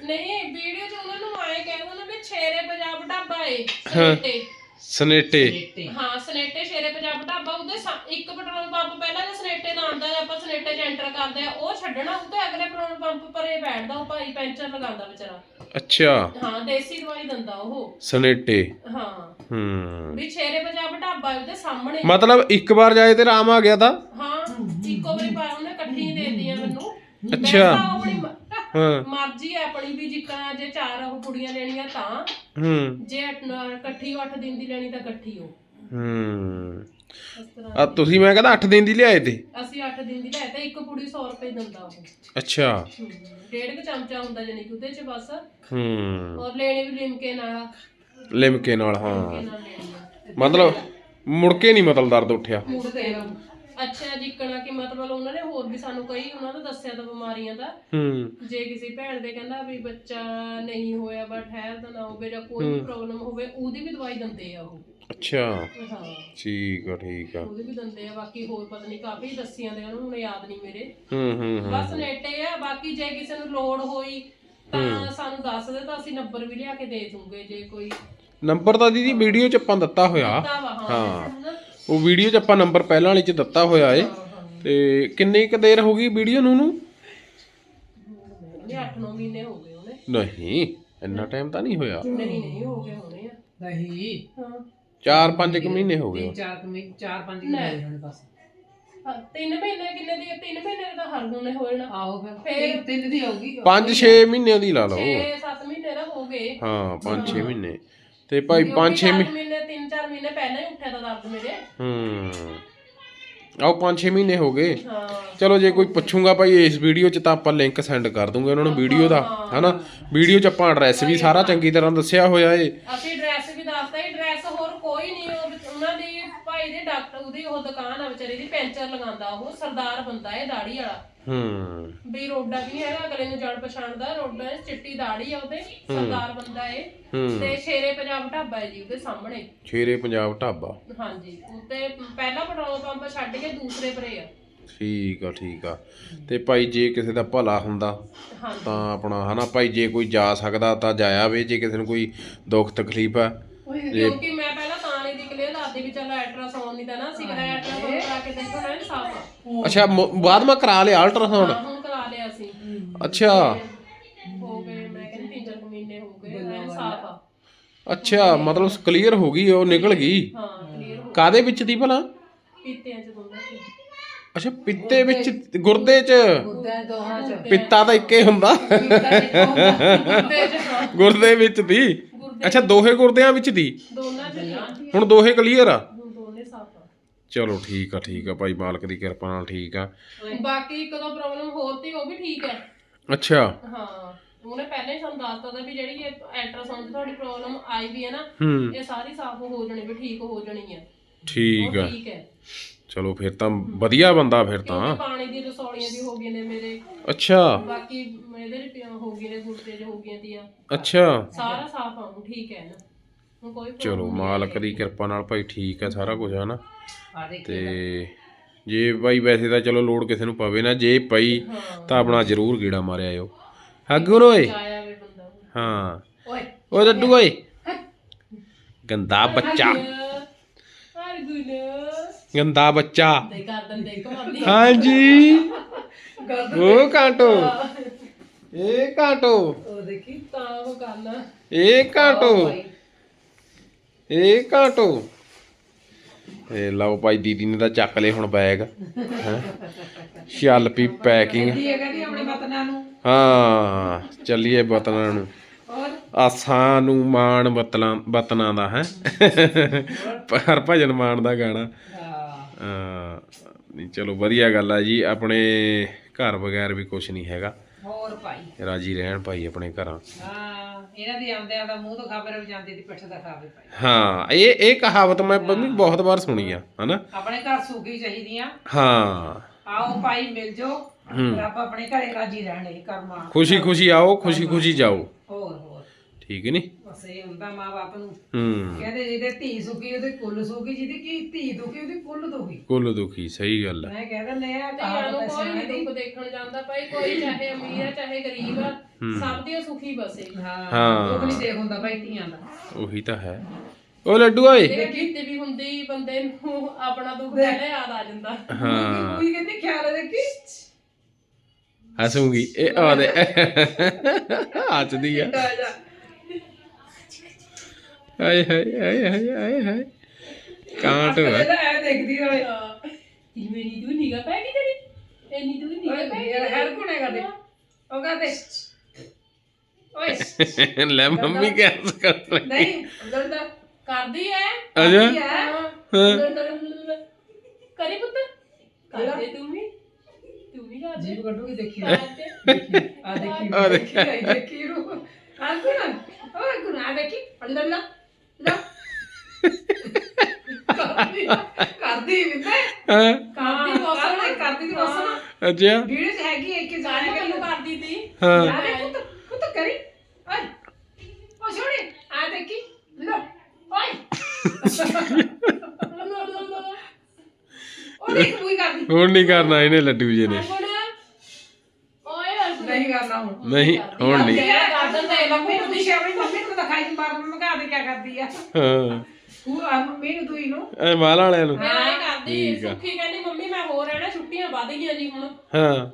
ਨਹੀਂ ਵੀਡੀਓ 'ਚ ਉਹਨਾਂ ਨੂੰ ਆਏ ਕਹਿੰਦੇ ਨੇ ਵੀ ਛੇਰੇ ਪੰਜਾਬ ਢਾਬਾ ਏ ਸਨੇਟੇ। ਸਨੇਟੇ। ਹਾਂ ਸਨੇਟੇ ਛੇਰੇ ਪੰਜਾਬ ਢਾਬਾ ਉਹਦੇ ਸਾ- ਇੱਕ ਪੈਟਰੋਲ ਪੰਪ ਪਹਿਲਾਂ ਜੇ ਸਨੇਟੇ ਦਾ ਆਉਂਦਾ ਆਪਾਂ ਸਨੇਟੇ 'ਚ ਐਂਟਰ ਕਰਦੇ ਆ ਉਹ ਛੱਡਣਾ ਉੱਤੇ ਅਗਲੇ ਪੈਟਰੋਲ ਪੰਪ ਪਰੇ ਬੈਠਦਾ ਉਹ ਭਾਈ ਪੈਂਚਰ ਲਗਾਉਂਦਾ ਵਿਚਾਰਾ। ਅੱਛਾ। ਹਾਂ ਦੇਸੀ ਦਵਾਈ ਦਿੰਦਾ ਉਹ। ਸਨੇਟੇ। ਹਾਂ। ਹੂੰ। ਵੀ ਛੇਰੇ ਪੰਜਾਬ ਢਾਬਾ ਉਹਦੇ ਸਾਹਮਣੇ। ਮਤਲਬ ਇੱਕ ਵਾਰ ਜਾਏ ਤੇ ਆਰਾਮ ਆ ਗਿਆ ਤਾਂ? ਹਾਂ ਇੱਕੋ ਵਾਰੀ ਪਾ ਉਹਨੇ ਇਕੱਠੀ ਦੇ ਦਿੱਤੀਆਂ ਮੈਨੂੰ। ਅੱਛਾ। ਮੈਂ ਤਾਂ ਆਪਣੀ ਮ- ਹਾਂ। ਮਰਜ਼ੀ ਹੈ ਆਪਣੀ ਵੀ ਜਿੱਕਣਾ ਜੇ ਚਾਰ ਉਹ ਕੁੜੀਆਂ ਲੈਣੀਆਂ ਤਾਂ। ਹੂੰ। ਜੇ ਅੱਠ ਇਕੱਠੀ 8 ਦਿਨ ਦੀ ਲੈਣੀ ਤਾਂ ਇਕੱਠੀ ਹੋ ਹੂੰ। ਆ ਤੁਸੀਂ ਮੈਂ ਕਹਿੰਦਾ 8 ਦਿਨ ਦੀ ਲਿਆਏ ਤੇ? ਅਸੀਂ 8 ਦਿਨ ਦੀ ਲੈ ਤੇ ਇੱਕ ਕੁੜੀ 100 ਰੁਪਏ ਦਿੰਦਾ ਉਹ। ਅੱਛਾ। ਡੇਢ ਕੁ ਚਮਚਾ ਹੁੰਦਾ ਜਾਨੀ ਕਿ ਉਹਦੇ ਚ ਬਸ। ਹੂੰ। ਔਰ ਲੈਣੀ ਵੀ ਲਿਮਕੇ ਨਾਲ। ਲਿਮਕੇ ਨਾਲ ਹਾਂ। ਮਤਲਬ ਮੁੜ ਕੇ ਨਹੀਂ ਮਤਲਬ ਦਰਦ ਉੱਠਿਆ। ਮੁੜ ਕੇ ਅੱਛਾ ਜਿੱਕਣਾ ਕਿ ਮਤਲਬ ਉਹਨਾਂ ਨੇ ਹੋਰ ਵੀ ਸਾਨੂੰ ਕਈ ਉਹਨਾਂ ਦਾ ਦੱਸਿਆ ਤਾਂ ਬਿਮਾਰੀਆਂ ਦਾ। ਹੂੰ। ਜੇ ਕਿਸੇ ਭੈਣ ਦੇ ਕਹਿੰਦਾ ਵੀ ਬੱਚਾ ਨਹੀਂ ਹੋਇਆ ਬਟ ਠਹਿਰ ਤਾਂ ਨਾ ਹੋਵੇ ਜਾਂ ਕੋਈ ਵੀ ਪ੍ਰੋਬਲਮ ਹੋਵੇ ਉਹਦੀ ਵੀ ਦਵਾਈ ਦਿੰਦੇ ਆ ਉਹ। ਅੱਛਾ। ਹਾਂ। ਠੀਕ ਆ ਠੀਕ ਆ। ਉਹਦੀ ਵੀ ਦਿੰਦੇ ਆ ਬਾਕੀ ਹੋਰ ਪਤਾ ਨਹੀਂ ਕਾਫੀ ਦੱਸੀਆਂ ਦੇ ਉਹਨੂੰ ਹੁਣ ਯਾਦ ਨਹੀਂ ਮੇਰੇ। ਹੂੰ ਹੂੰ ਹੂੰ। ਬਸ ਨੇਟੇ ਆ ਬਾਕੀ ਜੇ ਕਿਸੇ ਨੂੰ ਲੋੜ ਹੋਈ ਤਾਂ ਸਾਨੂੰ ਦੱਸ ਦੇ ਤਾਂ ਅਸੀਂ ਨੰਬਰ ਵੀ ਲਿਆ ਕੇ ਦੇ ਦੂੰਗੇ ਜੇ ਕੋਈ ਨੰਬਰ ਤਾਂ ਦੀਦੀ ਵੀਡੀਓ ਚ ਆਪਾਂ ਦਿੱਤਾ ਹੋਇਆ। ਤਾਂ ਵਾ ਹਾਂ ਹਨਾ? ਉਹ ਵੀਡੀਓ ਚ ਆਪਾਂ ਨੰਬਰ ਪਹਿਲਾਂ ਵਾਲੀ ਚ ਦਿੱਤਾ ਹੋਇਆ ਏ। ਤੇ ਕਿੰਨੀ ਕੁ ਦੇਰ ਹੋ ਗਈ ਵੀਡੀਓ ਨੂੰ ਨੂੰ? ਉਹਨੇ 8-9 ਮਹੀਨੇ ਹੋ ਗਏ ਉਹਨੇ। ਨਹੀਂ ਇੰਨਾ ਟਾਈਮ ਤਾਂ ਨਹੀਂ ਹੋਇਆ। ਨਹੀਂ ਨਹੀਂ ਹੋ ਗਏ ਹੋਣੇ ਆ। ਨਹੀਂ। ਹਾਂ। 4-5 ਕੁ ਮਹੀਨੇ ਹੋ ਗਏ ਤਿੰਨ ਚਾਰ ਕੁ ਮਹੀਨੇ ਚਾਰ ਪੰਜ ਮਹੀਨੇ ਹੋਏ ਹੋਣੇ ਬਸ। ਹਾਂ, ਤਿੰਨ ਮਹੀਨੇ ਕਿੰਨੇ ਦੀ ਤਿੰਨ ਮਹੀਨੇ ਦਾ ਹਰ ਗੁਣੇ ਹੋ ਜਾਣਾ। ਆਹੋ ਫਿਰ ਫਿਰ- ਤਿੰਨ- ਤਿੰਨ ਦੀ ਹੋਊਗੀ। 5-6 ਮਹੀਨਿਆਂ ਦੀ ਲਾ ਲਓ। 6-7 ਮਹੀਨੇ ਦਾ ਹੋ ਗਏ। ਹਾਂ 5-6 ਮਹੀਨੇ। ਤੇ ਭਾਈ 5-6 ਕਿਉਂਕਿ ਮਹੀਨੇ 3-4 ਮਹੀਨੇ ਪਹਿਲਾਂ ਹੀ ਉੱਠਿਆ ਤਾਂ ਦਰਦ ਮੇਰੇ। ਹੂੰ। ਆਓ 5-6 ਮਹੀਨੇ ਹੋ ਗਏ। ਹਾਂ। ਚਲੋ ਜੇ ਕੋਈ ਪੁੱਛੂਗਾ ਭਾਈ ਇਸ ਵੀਡੀਓ 'ਚ ਤਾਂ ਆਪਾਂ ਲਿੰਕ ਸੈਂਡ ਕਰ ਦੂੰਗੇ ਉਹਨਾਂ ਨੂੰ ਵੀਡੀਓ ਦਾ ਹਨਾ? ਵੀਡੀਓ 'ਚ ਆਪਾਂ ਐਡਰੈਸ ਵੀ ਸਾਰਾ ਚੰਗੀ ਤਰ੍ਹਾਂ ਦੱਸਿਆ ਹੋਇਆ ਏ। ਅਸੀਂ ਵੀ ਦੱਸਤਾ ਹੀ ਡਰੈਸ ਹੋਰ ਕੋਈ ਨਹੀਂ ਉਹ ਵਿਚ- ਉਹਨਾਂ ਦੀ ਭਾਈ ਦੇ ਡਾਕਟਰ ਉਹਦੀ ਉਹ ਦੁਕਾਨ ਆ ਵਿਚਾਰੀ ਦੀ ਪੈਂਚਰ ਲਗਾਉਂਦਾ ਉਹ ਸਰਦਾਰ ਬੰਦਾ ਹੈ ਦਾੜੀ ਵਾਲਾ। ਹੂੰ। ਵੀ ਰੋਡਾ ਵੀ ਹੈਗਾ ਅਗਲੇ ਨੂੰ ਜਾਣ ਪਛਾਣਦਾ ਰੋਡਾ ਹੈ, ਚਿੱਟੀ ਦਾੜੀ ਆ ਉਹਦੇ ਸਰਦਾਰ ਬੰਦਾ ਹੂੰ। ਤੇ ਸ਼ੇਰੇ ਪੰਜਾਬ ਢਾਬਾ ਹੈ ਜੀ ਉਹਦੇ ਸਾਹਮਣੇ। ਸ਼ੇਰੇ ਪੰਜਾਬ ਢਾਬਾ। ਹਾਂਜੀ ਉੱਤੇ ਪਹਿਲਾ ਪੈਟਰੋਲ ਪੰਪ ਛੱਡ ਕੇ ਦੂਸਰੇ ਪਰੇ ਆ। ਠੀਕ ਆ ਠੀਕ ਆ। ਤੇ ਭਾਈ ਜੇ ਕਿਸੇ ਦਾ ਭਲਾ ਹੁੰਦਾ ਹਾਂਜੀ। ਤਾਂ ਆਪਣਾ ਹਨਾ ਭਾਈ ਜੇ ਕੋਈ ਜਾ ਸਕਦਾ ਤਾਂ ਜਾਇਆ ਵੇ ਜੇ ਕਿਸੇ ਨੂੰ ਕੋਈ ਦੁੱਖ ਤਕਲੀਫ ਆ। ਕਿਉਂਕਿ ਮੈਂ ਪਹਿਲਾਂ ਤਾਂ ਨਹੀਂ ਦੀ ਕਲੀਅਰ ਦੱਸਦੀ ਵੀ ਚਲੋ ਅਲਟਰਾਸਾਊਂਡ ਨਹੀਂ ਤਾਂ ਨਾ ਅਸੀਂ ਕਰਾਇਆ ਅਲਟਰਾਸਾਊਂਡ ਕਰਾ ਕੇ ਦੇਖੋ ਨਾ ਸਾਫ਼ ਆ। ਅੱਛਾ ਮ- ਬਾਅਦ ਮੈਂ ਕਰਾ ਲਿਆ ਅਲਟਰਾਸਾਊਂਡ। ਹਾਂ, ਹੁਣ ਕਰਾ ਲਿਆ ਸੀ ਅੱਛਾ। ਹੋ ਗਏ ਮੈਂ ਕਹਿੰਦੀ ਤਿੰਨ ਚਾਰ ਕੁ ਮਹੀਨੇ ਹੋ ਗਏ ਐਨ ਸਾਫ਼ ਆ। ਅੱਛਾ ਮਤਲਬ ਕਲੀਅਰ ਹੋ ਗਈ ਉਹ ਨਿਕਲ ਗਈ। ਹਾਂ ਕਲੀਅਰ ਹੋ ਕਾਦੇ ਵਿੱਚ ਦੀ ਭਲਾ? ਦੋਨਾਂ ਅੱਛਾ ਪਿੱਤੇ ਵਿੱਚ ਗੁਰਦੇ 'ਚ। ਗੁਰਦਿਆਂ ਦੋਹਾਂ ਚ। ਪਿੱਤਾ ਤਾਂ ਇੱਕੇ ਹੁੰਦਾ। ਗੁਰਦੇ ਚ ਹਾਂ, ਗੁਰਦੇ ਵਿੱਚ ਦੀ। ਅੱਛਾ ਦੋਹੇ ਗੁਰਦਿਆਂ ਵਿੱਚ ਦੀ। ਦੋਨਾਂ ਚ। ਹੁਣ ਦੋਹੇ ਕਲੀਅਰ ਆ? ਚਲੋ ਠੀਕ ਆ ਠੀਕ ਆ ਭਾਈ ਮਾਲਕ ਦੀ ਕਿਰਪਾ ਨਾਲ ਠੀਕ ਆ। ਬਾਕੀ ਇੱਕ ਦੋ ਪ੍ਰੋਬਲਮ ਹੋਰ ਤੀ ਉਹ ਵੀ ਠੀਕ ਹੈ ਅੱਛਾ। ਹਾਂ ਉਹਨੇ ਪਹਿਲਾਂ ਹੀ ਸਾਨੂੰ ਦੱਸਤਾ ਤਾ ਵੀ ਜਿਹੜੀ ਇਹ ਅਲਟਰਾਸਾਊਂਡ ਤੁਹਾਡੀ ਪ੍ਰੋਬਲਮ ਆਈ ਵੀ ਹੈ ਨਾ ਹੂੰ। ਇਹ ਸਾਰੀ ਸਾਫ਼ ਹੋ ਜਾਣੀ ਵੀ ਠੀਕ ਹੋ ਜਾਣੀ ਹੈ ਠੀਕ ਆ। ਉਹ ਠੀਕ ਹੈ ਚਲੋ ਫਿਰ ਤਾਂ ਵਧੀਆ ਬੰਦਾ ਫਿਰ ਤਾਂ। ਕਿਉਂਕਿ ਪਾਣੀ ਦੀ ਰਸੌਲੀਆਂ ਵੀ ਹੋ ਗਈਆਂ ਨੇ ਮੇਰੇ। ਅੱਛਾ। ਬਾਕੀ ਇਹਦੇ ਵੀ ਹੋ ਗਏ ਨੇ ਗੁਰਦੇ ਚ ਹੋ ਗਈਆਂ ਤੀਆਂ। ਅੱਛਾ। ਸਾਰਾ ਸਾਫ਼ ਆ ਹੁਣ ਠੀਕ ਹੈ ਨਾ ਹੁਣ ਕੋਈ ਚਲੋ ਮਾਲਕ ਦੀ ਕਿਰਪਾ ਨਾਲ ਭਾਈ ਠੀਕ ਹੈ ਸਾਰਾ ਕੁਝ ਹੈ ਨਾ ਆ ਦੇਖ ਤੇ ਜੇ ਭਾਈ ਵੈਸੇ ਤਾਂ ਚਲੋ ਲੋੜ ਕਿਸੇ ਨੂੰ ਪਵੇ ਨਾ ਜੇ ਪਈ ਹਾਂ। ਤਾਂ ਆਪਣਾ ਜ਼ਰੂਰ ਗੀੜਾ ਮਾਰਿਆ ਆਇਓ। ਹੱਗੂ ਓਏ। ਆਇਆ ਵੇ ਬੰਦਾ। ਹਾਂ। ਓਏ ਓਏ ਲੱਡੂ ਓਏ। ਗੰਦਾ ਬੱਚਾ। ਹਰ ਗੰਦਾ ਬੱਚਾ। ਹਾਂਜੀ ਉਹ ਕਾਂਟੋ। ਇਹ ਕਾਂਟੋ। ਉਹ ਦੇਖੀ ਤਾਂ ਉਹ ਕਰਨਾ ਇਹ ਕਾਂਟੋ। ਇਹ ਕਾਂਟੋ। ਇਹ ਲਓ ਭਾਈ ਦੀਦੀ ਨੇ ਤਾਂ ਚੱਕ ਲਏ ਹੁਣ ਬੈਗ ਹੈਂ। ਚੱਲ ਪੀ ਪੈਕਿੰਗ ਹੈ ਚੱਲੀਏ ਬਤਨਾਂ ਨੂੰ। ਆਸਾਂ ਨੂੰ ਮਾਣ ਬਤਲਾਂ ਬਤਨਾਂ ਦਾ ਹੈ। ਹਰ ਭਜਨ ਮਾਣ ਦਾ ਗਾਣਾ। ਹਾਂ। ਨਹੀਂ ਚਲੋ ਵਧੀਆ ਗੱਲ ਆ ਜੀ ਆਪਣੇ ਘਰ ਬਗੈਰ ਵੀ ਕੁਝ ਨਹੀਂ ਹੈਗਾ। ਹੋਰ ਭਾਈ। ਰਾਜੀ ਰਹਿਣ ਭਾਈ ਆਪਣੇ ਘਰਾਂ। ਹਾਂ ਇਹਨਾਂ ਦੀ ਆਉਂਦਿਆਂ ਦਾ ਮੂੰਹ ਤੋਂ ਖਬਰ ਵੀ ਜਾਂਦੀ ਦੀ ਪਿੱਠ ਦਾ ਖਾਵੇ ਭਾਈ। ਹਾਂ ਇਹ ਇਹ ਕਹਾਵਤ ਮੈਂ ਮੰਮੀ ਬਹੁਤ ਵਾਰ ਸੁਣੀ ਆ ਹਨਾ? ਆਪਣੇ ਘਰ ਸੁਖੀ ਚਾਹੀਦੀਆਂ। ਹਾਂ। ਆਓ ਭਾਈ ਮਿਲ ਹੂੰ। ਰੱਬ ਆਪਣੇ ਘਰੇ ਰਾਜੀ ਰਹਿਣ ਇਹ ਕਰਮਾ। ਖੁਸ਼ੀ ਖੁਸ਼ੀ ਆਓ ਖੁਸ਼ੀ ਖੁਸ਼ੀ ਜਾਓ। ਹੋਰ ਹੋਰ। ਠੀਕ ਨਹੀਂ ਇਹ ਹੁੰਦਾ ਮਾਂ-ਬਾਪ ਨੂੰ। ਹੂੰ। ਕਹਿੰਦੇ ਜਿਹਦੇ ਧੀ ਸੁਖੀ ਉਹਦੇ ਕੁੱਲ ਸੁਖੀ ਜਿਹਦੀ ਕੀ ਧੀ ਦੁਖੀ ਉਹਦੀ ਕੁੱਲ ਦੁਖੀ। ਕੁੱਲ ਦੁਖੀ ਸਹੀ ਗੱਲ ਹੈ ਮੈਂ ਕਹਿ ਦਿੰਦੇ ਆ ਧੀਆਂ ਨੂੰ ਕੋਈ ਨਹੀਂ ਦੁੱਖ ਦੇਖਣ ਜਾਂਦਾ ਭਾਈ ਕੋਈ ਚਾਹੇ ਅਮੀਰ ਆ ਚਾਹੇ ਗਰੀਬ ਆ ਸਭ ਦੀ ਸੁਖੀ ਬਸੇ। ਹਾਂ। ਦੁੱਖ ਨਹੀਂ ਦੇਖ ਹੁੰਦਾ ਭਾਈ ਧੀਆਂ ਦਾ। ਉਹੀ ਤਾਂ ਹੈ। ਉਹ ਲੱਡੂ ਓਏ ਇਹ ਕਿਤੇ ਵੀ ਹੁੰਦੀ ਬੰਦੇ ਨੂੰ ਆਪਣਾ ਦੁੱਖ ਪਹਿਲੇ ਯਾਦ ਆ ਜਾਂਦਾ। ਹਾਂ। ਕੋਈ ਕਹਿੰਦੀ ਖਿਆਲ ਦੇਖੀ ਹਸੂਗੀ। ਇਹ ਆ ਦੇ। ਹੱਸਦੀ ਆ। ਆ ਜਾ। ਹਾਏ ਹਾਏ ਹਾਏ ਹਾਏ ਹਾਏ ਹਾਏ। ਕਾਂਟ ਵਾ। ਇਹਦਾ ਐ ਦੇਖਦੀ ਹੋਵੇ ਇਹ ਮੇਰੀ ਦੂ ਨਿਗਾ ਪੈ ਗਈ ਤੇਰੀ। ਇੰਨੀ ਦੂ ਨਿਗਾ ਪੈ ਯਾਰ ਹਰ ਕੋਨੇ ਕਰਦੇ ਉਹ ਕਹਦੇ ਓਏ। ਲੈ ਮੰਮੀ ਕਿਆ ਕਰ ਰਹੀ ਨਹੀਂ ਅੰਦਰ ਦਾ ਕਰਦੀ ਐ ਅਜਾ ਕਰੀ ਪੁੱਤ। ਕਰਦੇ ਤੂੰ ਵੀ। ਤੂੰ ਵੀ ਦੇ। ਜੀਵ ਕੱਢੂਗੀ ਦੇਖੀ ਆ ਦੇਖੀ ਆ ਦੇਖੀ। ਦੇਖੀ। ਦੇਖੀ ਰੂ ਆ। ਓਏ ਗੁਨਾ ਆ ਦੇਖੀ। ਅੰਦਰ ਲਾ ਕਰਦੀ ਕਰਦੀ ਵੀ ਤੇ ਹਾਂ ਕਰਦੀ ਵਸਣਾ ਕਰਦੀ ਦੀ ਵਸਣਾ ਅੱਛਾ। ਵੀਡੀਓ ਚ ਹੈਗੀ ਇੱਕ ਸਾਰੇ ਜਾਣੇ ਮੈਨੂੰ ਕਰਦੀ ਤੀ ਹਾਂ। ਯਾਰ ਪੁੱਤ ਪੁੱਤ ਕਰੀ। ਓਏ। ਓ ਛੋੜੇ ਆ ਦੇਖੀ। ਲੋ ਓਏ। ਉਹ ਦੇਖ ਮੂਈ ਕਰਦੀ। ਹੁਣ ਨਹੀਂ ਕਰਨਾ ਇਹਨੇ ਲੱਡੂ ਜੀ ਨੇ। ਓਏ ਨਹੀਂ ਕਰਨਾ ਹੁਣ। ਨਹੀਂ ਹੁਣ ਨਹੀਂ। ਯਾਰ ਤੇ ਮੰਮੀ ਦਿਖਾਈ ਦੀ ਮਾਰ ਮਗਾ ਦੇ ਕੀ ਕਰਦੀ ਆ? ਹਾਂ। ਤੂੰ ਆ ਮੰਮੀ ਨੂੰ ਤੂੰ ਇਹਨੂੰ। ਐ ਮਾਲ ਵਾਲਿਆਂ ਨੂੰ। ਮੈਂ ਇਹ ਕਰਦੀ ਠੀਕ ਆ। ਸੁੱਖੀ ਕਹਿੰਦੀ ਮੰਮੀ ਮੈਂ ਹੋਰ ਰਹਿਣਾ ਛੁੱਟੀਆਂ ਵੱਧ ਗਈਆਂ ਜੀ ਹੁਣ। ਹਾਂ।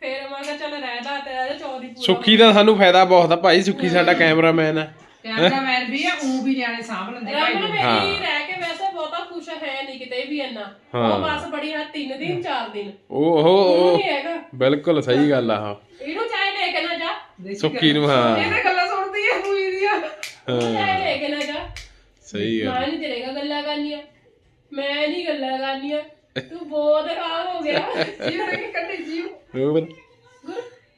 ਫੇਰ ਮੈਂ ਕਿਹਾ ਚੱਲ ਰਹਿਦਾ ਤੇ ਇਹਦਾ ਚੌਧਰੀ ਪੂਰਾ ਸੁੱਖੀ ਦਾ ਸਾਨੂੰ ਫਾਇਦਾ ਬਹੁਤ ਆ ਭਾਈ ਸੁੱਖੀ ਸਾਡਾ ਕੈਮਰਾਮੈਨ ਆ। ਕੈਮਰਾਮੈਨ ਵੀ ਆ ਉਹ ਵੀ ਨਿਆਣੇ ਸਾਂਭ ਲੈਂਦੇ ਭਾਈ ਨੂੰ। ਮੇਰੀ ਰਹਿ ਕੇ ਵੈਸੇ ਬਹੁਤਾ ਖੁਸ਼ ਹੈ ਨਹੀਂ ਕਿਤੇ ਵੀ ਇੰਨਾ। ਹਾਂ। ਉਹ ਬਸ ਬੜੀ ਹੈ 3 ਦਿਨ 4 ਦਿਨ। ਓਹੋ ਉਹ ਨਹੀਂ ਹੈਗਾ। ਬਿਲਕੁਲ ਸਹੀ ਗੱਲ ਆ ਆਹ। ਇਹਨੂੰ ਚਾਹੇ ਲੈ ਕੇ ਨਾ ਜਾ। ਦੇਖੀ ਸੁੱਕੀ ਨੂੰ ਹਾਂ। ਇਹਨੇ ਗੱਲਾਂ ਹੈ ਉਹਨੂੰ ਚਾਹੇ ਲੈ ਕੇ ਨਾ ਜਾ। ਸਹੀ ਗੱਲ। ਮੈਂ ਨਹੀਂ ਤੇਰੇ ਨਾਲ ਗੱਲਾਂ ਕਰਨੀਆਂ। ਮੈਂ ਨਹੀਂ ਗੱਲਾਂ ਕਰਨੀਆਂ। ਤੂੰ ਬਹੁਤ ਖਰਾਬ ਹੋ ਗਿਆ। ਜੀਵ ਦੇ ਕੱਢੀ ਜੀਵ। ਹੋਰ।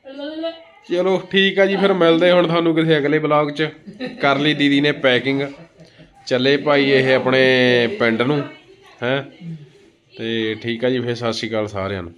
ਲੱਲਾ ਚਲੋ ਠੀਕ ਆ ਜੀ ਫਿਰ ਮਿਲਦੇ ਹੁਣ ਤੁਹਾਨੂੰ ਕਿਸੇ ਅਗਲੇ ਬਲੌਗ 'ਚ। ਕਰ ਲਈ ਦੀਦੀ ਨੇ ਪੈਕਿੰਗ ਚੱਲੇ ਭਾਈ ਇਹ ਆਪਣੇ ਪਿੰਡ ਨੂੰ ਹੈ। ਤੇ ਠੀਕ ਆ ਜੀ ਫਿਰ ਸਤਿ ਸ਼੍ਰੀ ਅਕਾਲ ਸਾਰਿਆਂ ਨੂੰ।